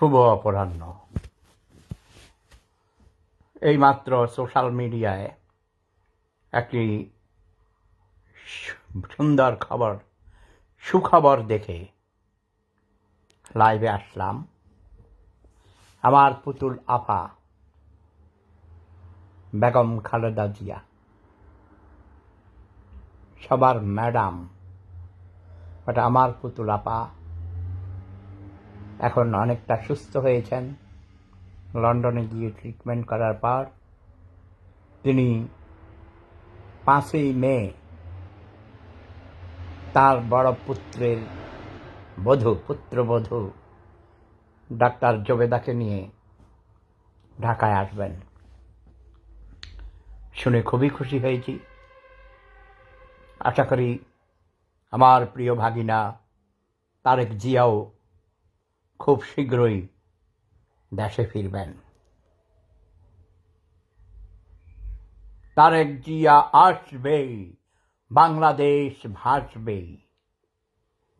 শুভ অপরাহ্ন। এইমাত্র সোশ্যাল মিডিয়ায় একটি সুন্দর খবর, সুখবর দেখে লাইভে আসলাম। আমার পুতুল আফা, বেগম খালেদা জিয়া। সবার ম্যাডাম বাট আমার পুতুল আপা এখন অনেকটা সুস্থ হয়েছেন। লন্ডনে গিয়ে ট্রিটমেন্ট করার পর তিনি পাঁচই মে তার বড় পুত্রের বধূ, পুত্রবধূ ডাক্তার জবেদাকে নিয়ে ঢাকায় আসবেন। শুনে খুবই খুশি হয়েছি। আশা করি আমার প্রিয় ভাগিনা তারেক জিয়াও খুব শীঘ্রই দেশে ফিরবেন। তারেক জিয়া আসবেই বাংলাদেশ ভাসবে।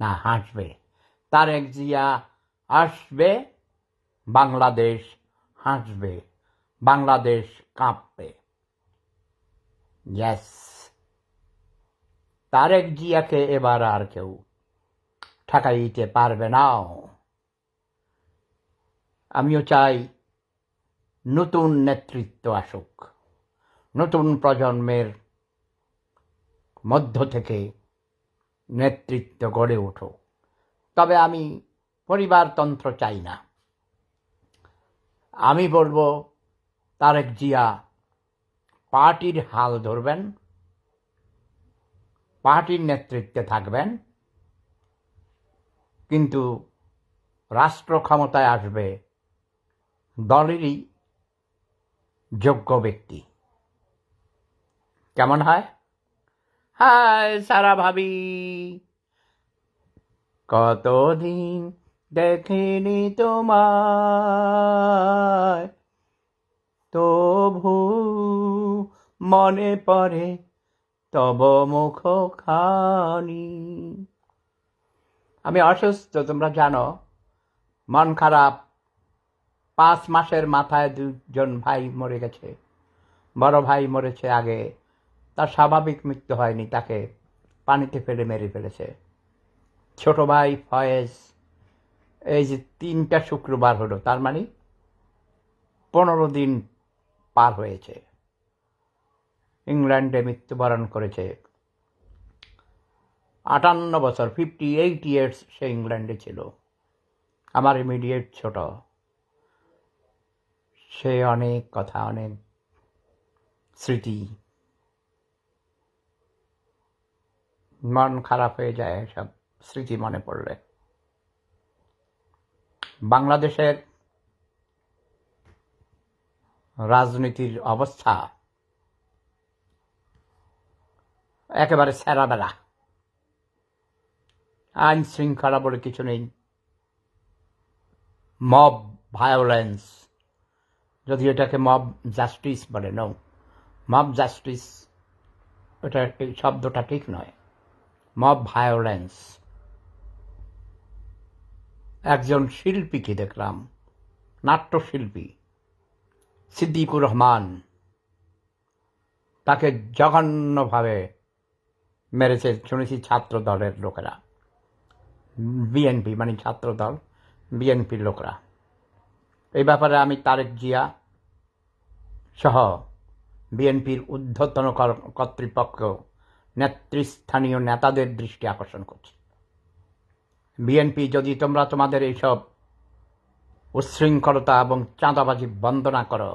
না, হাসবে। তারেক জিয়া আসবে, বাংলাদেশ হাসবে, বাংলাদেশ কাঁপবে। ইয়েস তারেক জিয়াকে এবার আর কেউ ঠেকাইতে পারবে না। আমিও চাই নতুন নেতৃত্ব আসুক, নতুন প্রজন্মের মধ্য থেকে নেতৃত্ব গড়ে উঠুক। তবে আমি পরিবারতন্ত্র চাই না। আমি বলব, তারেক জিয়া পার্টির হাল ধরবেন, পার্টির নেতৃত্বে থাকবেন, কিন্তু রাষ্ট্র ক্ষমতায় আসবে দলেরই যোগ্য ব্যক্তি। কেমন হয়? হায় সারা ভাবি, কতদিন দেখিনি তোমায়। তবু মনে পড়ে তব মুখ খানি আমি অসুস্থ, তোমরা জানো, মন খারাপ পাঁচ মাসের মাথায় দুজন ভাই মরে গেছে। বড় ভাই মরেছে আগে। তার স্বাভাবিক মৃত্যু হয়নি, তাকে পানিতে ফেলে মেরে ফেলেছে। ছোট ভাই ফয়েজ, এই যে তিনটা শুক্রবার হলো, তার মানে পনেরো দিন পার হয়েছে। ইংল্যান্ডে মৃত্যুবরণ করেছে। আটান্ন বছর ফিফটি এইট ইয়ার্স সে ইংল্যান্ডে ছিল। আমার ইমিডিয়েট ছোট। সে অনেক কথা, অনেক স্মৃতি। মন খারাপ হয়ে যায় সব স্মৃতি মনে পড়লে। বাংলাদেশের রাজনীতির অবস্থা একেবারে সেরাবেলা। আইন শৃঙ্খলা বলে কিছু নেই। Mob violence. যদি এটাকে মব জাস্টিস বলে নো মব জাস্টিস ওটা এই শব্দটা ঠিক নয় মব ভায়োলেন্স একজন শিল্পীকে দেখলাম, নাট্যশিল্পী, সিদ্দিকুর রহমান, তাকে জঘন্যভাবে মেরেছে শুনেছি ছাত্র দলের লোকেরা, বিএনপি মানে ছাত্র দল বিএনপির লোকরা। এই ব্যাপারে আমি তারেক জিয়া সহ বিএনপির ঊর্ধ্বতন কর্তৃপক্ষ নেতৃস্থানীয় নেতাদের দৃষ্টি আকর্ষণ করছে। বিএনপি, যদি তোমরা তোমাদের এইসব উচ্ছৃঙ্খলতা এবং চাঁদাবাজি বন্ধ না করো,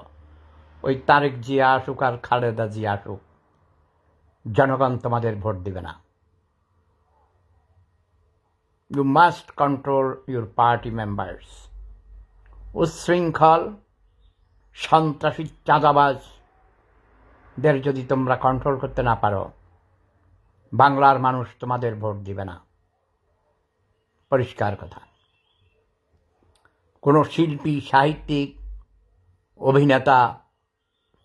ওই তারেক জিয়া আসুক আর খালেদা জিয়া আসুক, জনগণ তোমাদের ভোট দিবে না। You must control your party members উচ্ছৃঙ্খল সন্ত্রাসী চাঁদাবাজদের যদি তোমরা কন্ট্রোল করতে না পারো, বাংলার মানুষ তোমাদের ভোট দিবে না। পরিষ্কার কথা। কোনো শিল্পী, সাহিত্যিক, অভিনেতা,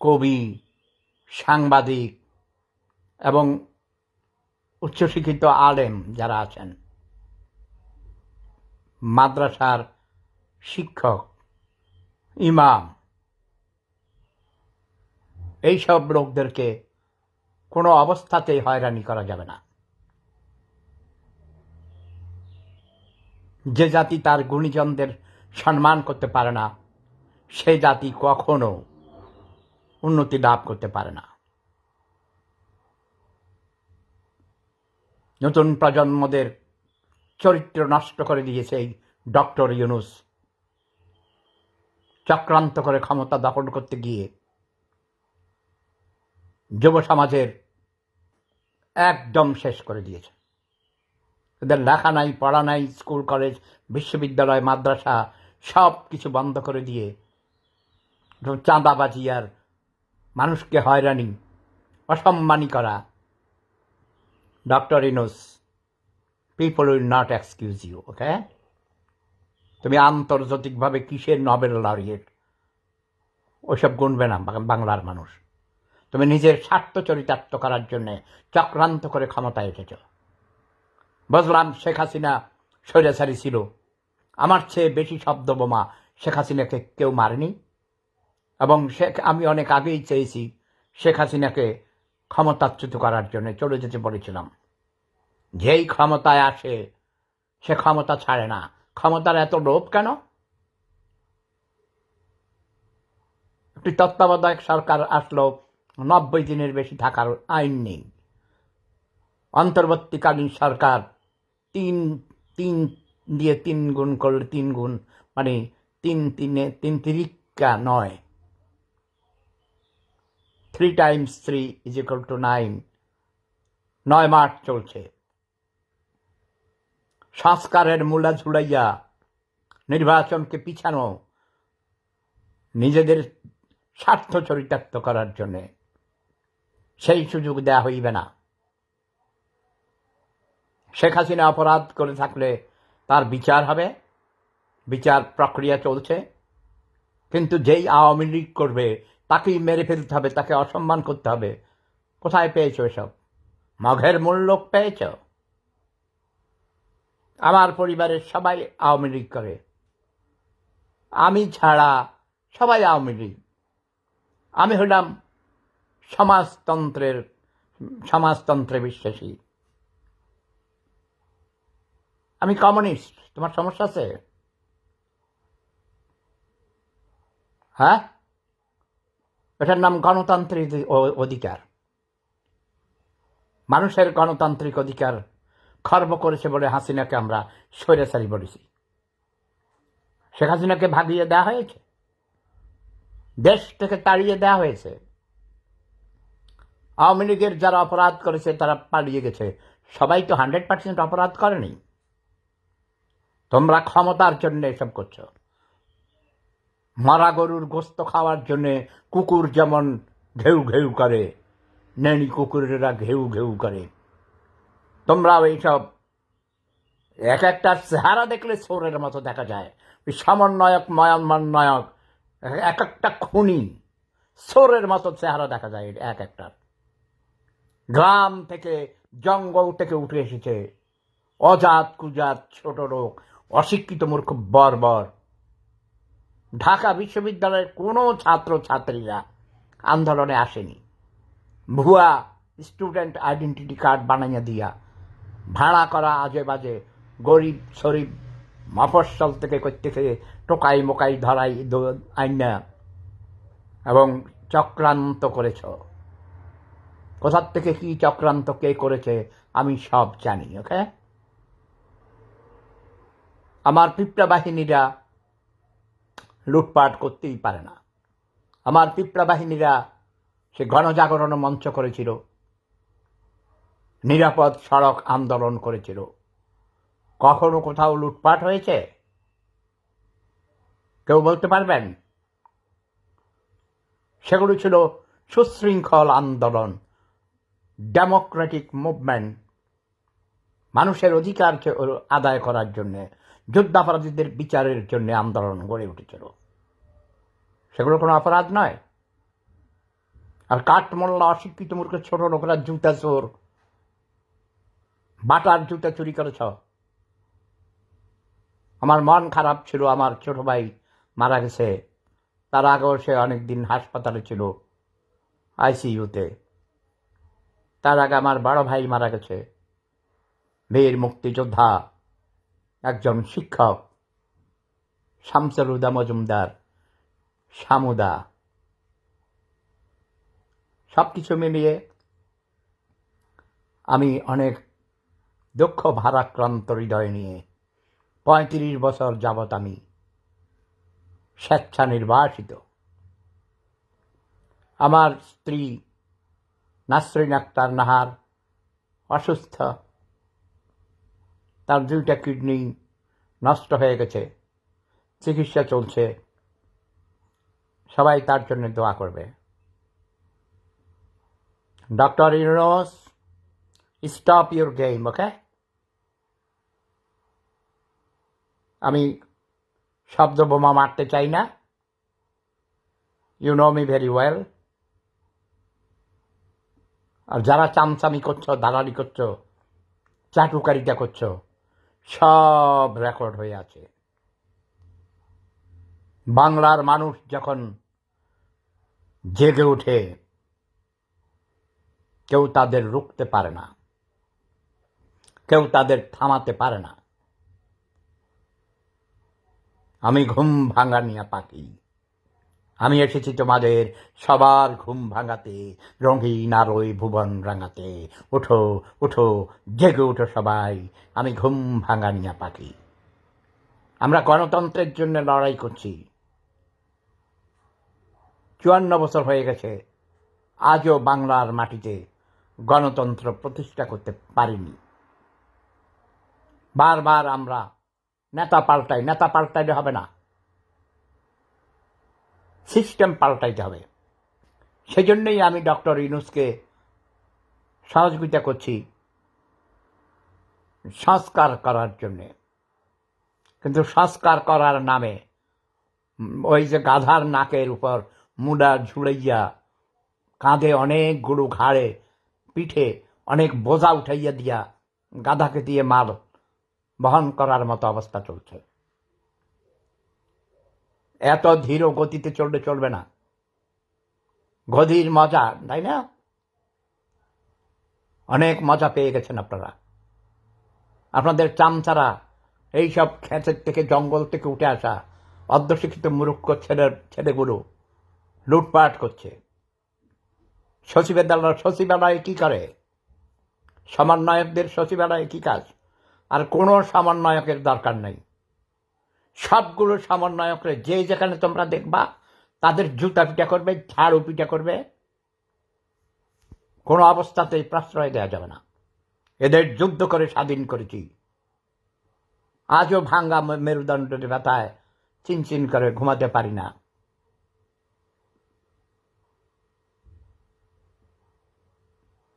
কবি, সাংবাদিক এবং উচ্চশিক্ষিত আলেম যারা আছেন, মাদ্রাসার শিক্ষক, ইমাম এইসব লোকদেরকে কোনো অবস্থাতেই হয়রানি করা যাবে না। যে জাতি তার গুণীজনদের সম্মান করতে পারে না সে জাতি কখনো উন্নতি লাভ করতে পারে না। নতুন প্রজন্মদের চরিত্র নষ্ট করে দিয়েছে এই ডক্টর ইউনুস। চক্রান্ত করে ক্ষমতা দখল করতে গিয়ে যুব সমাজের একদম শেষ করে দিয়েছে। এদের লেখা নাই, পড়া নাই, স্কুল, কলেজ, বিশ্ববিদ্যালয়, মাদ্রাসা, সব কিছু বন্ধ করে দিয়ে চাঁদাবাজি আর মানুষকে হয়রানি, অসম্মানী করা। Doctor Yunus people will not excuse you okay তুমি আন্তর্জাতিকভাবে কিসের নবেল লরিয়েট? ওসব গুনবে না বাংলার মানুষ। তুমি নিজের স্বার্থ চরিতার্থ করার জন্যে চক্রান্ত করে ক্ষমতায় এসেছ। বুঝলাম শেখ হাসিনা স্বৈরাচারী ছিল। আমার চেয়ে বেশি শব্দ বোমা শেখ হাসিনাকে কেউ মারেনি। এবং শেখ আমি অনেক আগেই চেয়েছি শেখ হাসিনাকে ক্ষমতাচ্যুত করার জন্য চলে যেতে বলেছিলাম। যেই ক্ষমতায় আসে, সে ক্ষমতা ছাড়ে না। ক্ষমতার এত লোভ কেন? একটি তত্ত্বাবধায়ক সরকার আসলো নব্বই দিনের বেশি থাকার আইন নেই। অন্তর্বর্তীকালীন সরকার তিন তিন দিয়ে তিন গুণ করলে তিন গুণ মানে তিন তিনে, তিন তিরিকা নয়। Three times three is equal to nine নয় মাস চলছে। সংস্কারের মূলা ঝুড়াইয়া নির্বাচনকে পিছানো, নিজেদের স্বার্থ চরিতার্থ করার জন্যে। সেই সুযোগ দেয়া হইবে না। শেখ হাসিনা অপরাধ করে থাকলে তার বিচার হবে, বিচার প্রক্রিয়া চলছে। কিন্তু যেই আওয়ামী লীগ করবে, তাকেই মেরে ফেলতে হবে, তাকে অসম্মান করতে হবে। কোথায় পেয়েছ এসব? মঘের লোক পেয়েছ? আমার পরিবারের সবাই আওয়ামী লীগ করে। আমি ছাড়া সবাই আওয়ামী লীগ। আমি হলাম সমাজতন্ত্রের, সমাজতন্ত্রে বিশ্বাসী। আমি কমিউনিস্ট, তোমার সমস্যা আছে? হ্যাঁ? এটার নাম গণতান্ত্রিক অধিকার। মানুষের গণতান্ত্রিক অধিকার খর্ব করেছে বলে হাসিনাকে আমরা স্বৈরাচারী বলেছি। শেখ হাসিনাকে ভাগিয়ে দেওয়া হয়েছে? দেশ থেকে তাড়িয়ে দেওয়া হয়েছে? আওয়ামী লীগের যারা অপরাধ করেছে, তারা পালিয়ে গেছে। সবাই তো হান্ড্রেড পার্সেন্ট অপরাধ করেনি। তোমরা ক্ষমতার জন্য এসব করছ। মারা গরুর গোস্ত খাওয়ার জন্যে কুকুর যেমন ঘেউ ঘেউ করে, নেনি কুকুরেরা ঘেউ ঘেউ করে। তোমরাও এইসব এক একটা চেহারা দেখলে চোরের মতো দেখা যায়। ওই সমন্বয়ক ময়ান্মন্বয়ক এক একটা খুনি চোরের মতো চেহারা দেখা যায় এক একটা গ্রাম থেকে জঙ্গল থেকে উঠে এসেছে। অজাত কুজাত ছোট লোক, অশিক্ষিত মূর্খ, বর্বর। ঢাকা বিশ্ববিদ্যালয়ের কোনো ছাত্র ছাত্রীরা আন্দোলনে আসেনি। ভুয়া স্টুডেন্ট আইডেন্টিটি কার্ড বানাইয়া দিয়া, ভাড়া করা আজে বাজে গরিব শরীফ মফস্বল থেকে করতে করতেছে, টোকাই মোকাই ধরাই আইনা এবং চক্রান্ত করেছ। কোথার থেকে কি চক্রান্ত কে করেছে, আমি সব জানি, ওকে? আমার পিঁপড়া বাহিনীরা লুটপাট করতেই পারে না। আমার পিঁপড়া বাহিনীরা সে গণজাগরণ মঞ্চ করেছিল, নিরাপদ সড়ক আন্দোলন করেছিল। কখনো কোথাও লুটপাট হয়েছে? কেউ বলতে পারবেন? সেগুলো ছিল সুশৃঙ্খল আন্দোলন ডেমোক্রেটিক মুভমেন্ট মানুষের অধিকার আদায় করার জন্য, যুদ্ধাপরাধীদের বিচারের জন্য আন্দোলন গড়ে উঠেছিল। সেগুলো কোনো অপরাধ নয়। আর কাঠমোল্লা অশিক্ষিত মূর্খ ছোট লোকেরা জুতা চোর, বাটার জুতা চুরি করেছ। আমার মন খারাপ ছিল, আমার ছোট ভাই মারা গেছে। তার আগেও সে অনেকদিন হাসপাতালে ছিল, আইসিইউতে। তার আগে আমার বড় ভাই মারা গেছে। বীর মুক্তিযোদ্ধা, একজন শিক্ষক শামসুল হুদা মজুমদার, শামুদা। সব কিছু মিলিয়ে আমি অনেক দুঃখ ভারাক্রান্ত হৃদয় নিয়ে পঁয়ত্রিশ বছর যাবৎ আমি স্বেচ্ছা নির্বাসিত আমার স্ত্রী নাসরিন আক্তার নাহার, অসুস্থ। তার দুইটা কিডনি নষ্ট হয়ে গেছে। চিকিৎসা চলছে। সবাই তার জন্য দোয়া করবে। Doctor Yunus, stop your game, okay? আমি শব্দ বোমা মারতে চাই না। You know me very well আর যারা চামচামি করছ, দালালি করছ, চাটুকারিতা করছ, সব রেকর্ড হয়ে আছে। বাংলার মানুষ যখন জেগে ওঠে, কেউ তাদের রুখতে পারে না, কেউ তাদের থামাতে পারে না। আমি ঘুম ভাঙানিয়া পাখি। আমি এসেছি তোমাদের সবার ঘুম ভাঙাতে, রঙিন আলোয় ভুবন রাঙাতে। ওঠো ওঠো, জেগে ওঠো সবাই, আমি ঘুম ভাঙানিয়া পাখি। আমরা গণতন্ত্রের জন্য লড়াই করছি। চুয়ান্ন বছর হয়ে গেছে, আজও বাংলার মাটিতে গণতন্ত্র প্রতিষ্ঠা করতে পারিনি। বারবার আমরা নেতা পাল্টাই, নেতা পাল্টাইলে হবে না। সিস্টেম পাল্টাইতে হবে। সেজন্যই আমি ডক্টর ইনুসকে সহযোগিতা করছি সংস্কার করার জন্যে। কিন্তু সংস্কার করার নামে ওই যে গাধার নাকের উপর মুডা ঝুলাইয়া কাঁধে অনেক অনেকগুলো ঘাড়ে পিঠে অনেক বোঝা উঠাইয়া দিয়া গাধাকে দিয়ে মাল বহন করার মতো অবস্থা চলছে। এত ধীর গতিতে চললে চলবে না। গদির মজা, তাই না? অনেক মজা পেয়ে গেছেন আপনারা। আপনাদের চামচারা এইসব ক্ষেতের থেকে, জঙ্গল থেকে উঠে আসা অর্ধশিক্ষিত মূর্খ ছেলের ছেলেগুলো লুটপাট করছে। সচিবালয় সচিবালয়ে কী করে? সমন্বয়কদের সচিবালয়ে কী কাজ? আর কোনো সমন্বয়কের দরকার নেই। সবগুলো সমন্বয়করে যে যেখানে তোমরা দেখবা, তাদের জুতা পিটা করবে, ঝাড়ু পিটা করবে। কোনো অবস্থাতেই প্রশ্রয় দেওয়া যাবে না। এদের যুদ্ধ করে স্বাধীন করেছি। আজও ভাঙ্গা মেরুদণ্ডের ব্যথায় চিনচিন করে ঘুমাতে পারি না।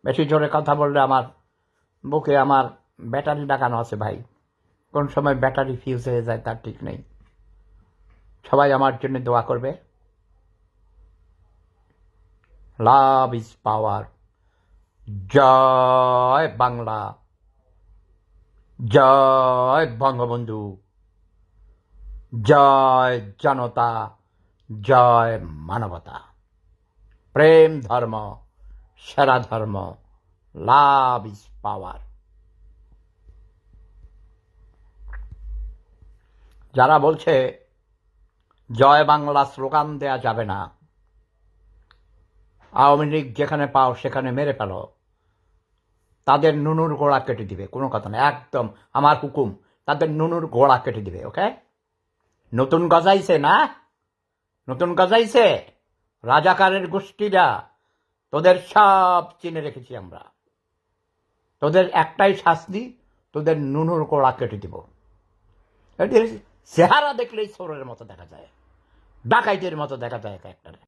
বেশি জোরে কথা বললে আমার বুকে আমার ব্যাটারি লাগানো আছে ভাই। কোন সময় ব্যাটারি ফিউজ হয়ে যায়, তার ঠিক নেই। সবাই আমার জন্য দোয়া করবে। লাভ ইজ পাওয়ার জয় বাংলা। জয় বঙ্গবন্ধু। জয় জনতা। জয় মানবতা। প্রেম ধর্ম, সেরা ধর্ম। লাভ ইজ পাওয়ার যারা বলছে, জয় বাংলা স্লোগান দেয়া যাবে না, আওয়ামী লীগ যেখানে পাও সেখানে মেরে ফেলো, তাদের নুনুর গোড়া কেটে দিবে, কোনো কথা না, একদম আমার হুকুম, তাদের নুনুর গোড়া কেটে দিবে, ওকে? নতুন গজাইছে না? নতুন গজাইছে? রাজাকারের গোষ্ঠীরা তোদের সব চিনে রেখেছি আমরা। তোদের একটাই শাস্তি, তোদের নুনুর গোড়া কেটে দিব। চেহারা দেখলেই চোরের মতো দেখা যায়। ডাকাইতের মতো দেখা যায় এক একটা।